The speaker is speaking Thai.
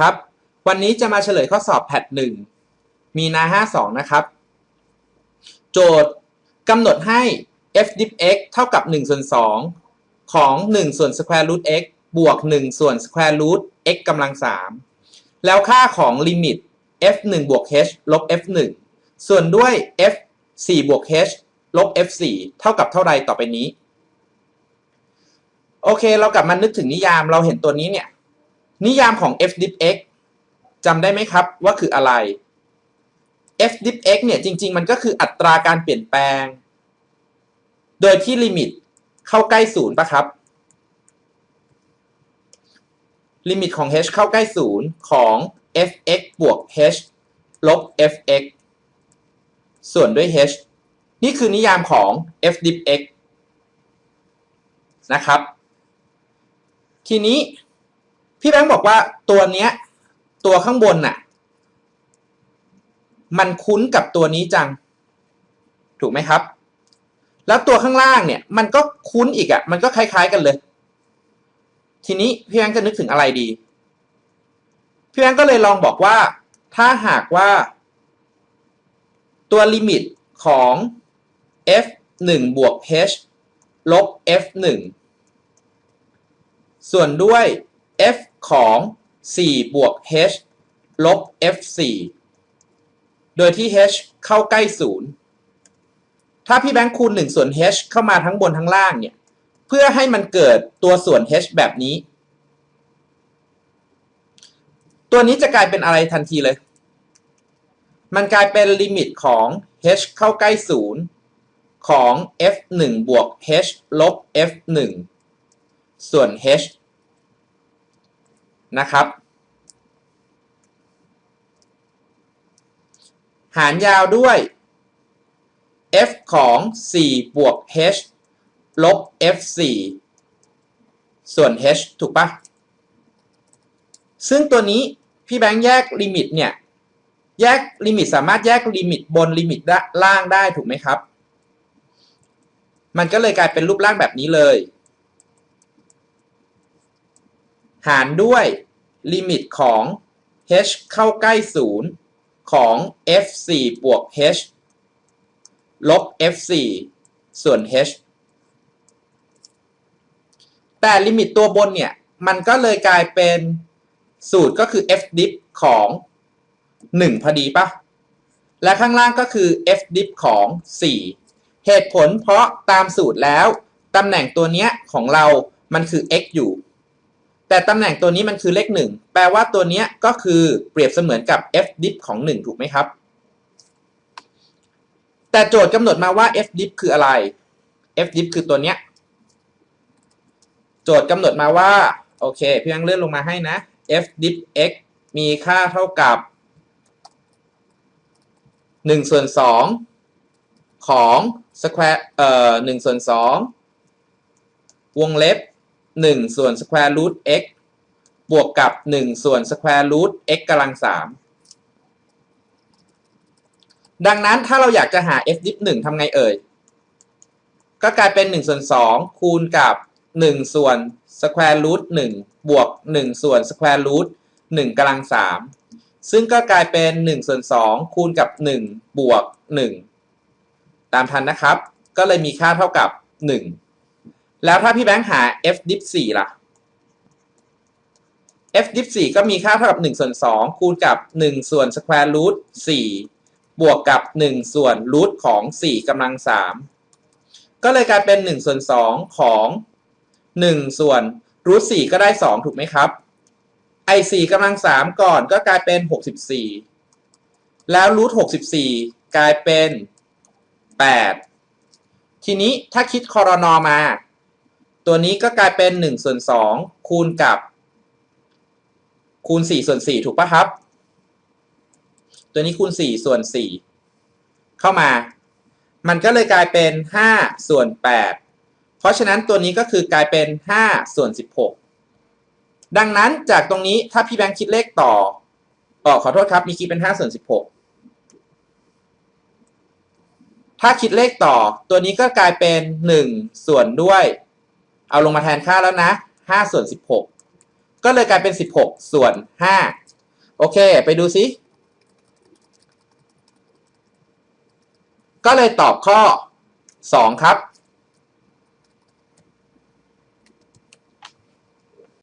ครับ วันนี้จะมาเฉลยข้อสอบแพทหนึ่งมีนาห้าสองนะครับ โจทย์กำหนดให้ f dip x เท่ากับ1ส่วน2ของ 1 ส่วน square root x บวก 1 ส่วน square root x กำลัง 3 แล้วค่าของลิมิต f 1บวก h ลบ f 1ส่วนด้วย f 4บวก h ลบ f 4เท่ากับเท่าใดต่อไปนี้ โอเค เรากลับมานึกถึงนิยามเราเห็นตัวนี้เนี่ย นิยามของ f dip x จำได้ไหมครับว่าคืออะไร f dip x เนี่ยจริง ๆ มันก็คืออัตราการเปลี่ยนแปลง โดยที่ลิมิตเข้าใกล้ศูนย์ปะครับ ลิมิตของ h เข้าใกล้ศูนย์ของ fx บวก h ลบ fx ส่วนด้วย h นี่คือนิยามของ f dip x นะครับ ทีนี้ พี่แบงค์บอกว่าตัวเนี้ย ตัวข้างบนน่ะ มันคุ้นกับตัวนี้จัง ถูกไหมครับ แล้วตัวข้างล่างเนี่ย มันก็คุ้นอีกอะ่ะ มันก็คล้าย ๆ กันเลย ทีนี้พี่แบงค์จะนึกถึงอะไรดี พี่แบงค์ก็เลยลองบอกว่า ถ้าหากว่า ตัวลิมิตของ f 1บวก h ลบ f 1ส่วนด้วย f ของ 4 บวก h ลบ f 4 โดยที่ h เข้าใกล้ศูนย์ถ้าพี่แบงค์คูณ 1 ส่วน h เข้ามาทั้งบนทั้งล่างเนี่ย เพื่อให้มันเกิดตัวส่วน h แบบนี้ ตัวนี้จะกลายเป็นอะไรทันทีเลย มันกลายเป็นลิมิตของ h เข้าใกล้ศูนย์ของ f 1 บวก h ลบ f 1 ส่วน h นะครับ หารยาวด้วย f ของ 4 บวก h ลบ f 4ส่วน h ถูกปะซึ่งตัวนี้พี่แบงค์แยกลิมิตเนี่ย แยกลิมิตสามารถแยกลิมิตบนลิมิตล่างได้ถูกไหมครับ มันก็เลยกลายเป็นรูปร่างแบบนี้เลย หารด้วยลิมิตของ h เข้าใกล้ศูนย์ของ f 4 บวก h ลบ f 4 ส่วน h แต่ลิมิตตัวบนเนี่ย มันก็เลยกลายเป็นสูตรก็คือ f dip ของ 1 พอดีปะและข้างล่างก็คือ f dip ของ 4 เหตุผลเพราะตามสูตรแล้ว ตำแหน่งตัวเนี้ยของเรามันคือ x อยู่ แต่ตำแหน่งตัวนี้มันคือเลข 1 แปลว่าตัวนี้ก็คือเปรียบเสมือนกับ f dip ของ 1 ถูกไหมครับ แต่โจทย์กำหนดมาว่า f dip คืออะไร f dip คือตัวเนี้ย โจทย์กำหนดมาว่า โอเคพี่ยังเลื่อนลงมาให้นะ f dip x มีค่าเท่ากับ1ส่วน2ของ square เอ่อ1ส่วน2วงเล็บ 1 ส่วน square root x บวกกับ 1 ส่วน square root x กำลัง 3 ดังนั้นถ้าเราอยากจะหา f dip 1ทำไงเอ่ย ก็กลายเป็น 1 ส่วน 2 คูณกับ 1 ส่วน square root 1 บวก 1 ส่วน square root 1กำลัง 3 ซึ่งก็กลายเป็น 1 ส่วน 2 คูณกับ 1 บวก 1 ตามทันนะครับ ก็เลยมีค่าเท่ากับ 1 แล้วถ้าพี่แบงค์หา f dip 4ล่ะ f dip 4ก็มีค่าเท่ากับ 1 ส่วน 2 คูณกับ 1 ส่วน square root 4 บวกกับ 1 ส่วน root ของ 4กำลัง 3 ก็เลยกลายเป็น 1 ส่วน 2 ของ 1 ส่วน root 4ก็ได้ 2 ถูกไหมครับ ไอ4กำลัง 3 ก่อนก็กลายเป็น 64 แล้ว root 64 กลายเป็น 8 ทีนี้ถ้าคิดคอรนอมา ตัวนี้ก็กลายเป็น1ส่วน2คูณกับ คูณ4ส่วน4ถูกปะครับ ตัวนี้คูณ4ส่วน4เข้ามา มันก็เลยกลายเป็น5ส่วน8เพราะฉะนั้นตัวนี้ก็คือกลายเป็น5ส่วน16 ดังนั้นจากตรงนี้ถ้าพี่แบงค์คิดเลขต่อออขอโทษครับ มีคิดเป็น5ส่วน16 ถ้าคิดเลขต่อตัวนี้ก็กลายเป็น 1 ส่วนด้วย เอาลงมาแทนค่าแล้วนะ 5 ส่วน 16 ก็เลยกลายเป็น 16 ส่วน 5 โอเค ไปดูสิก็เลยตอบข้อ 2 ครับ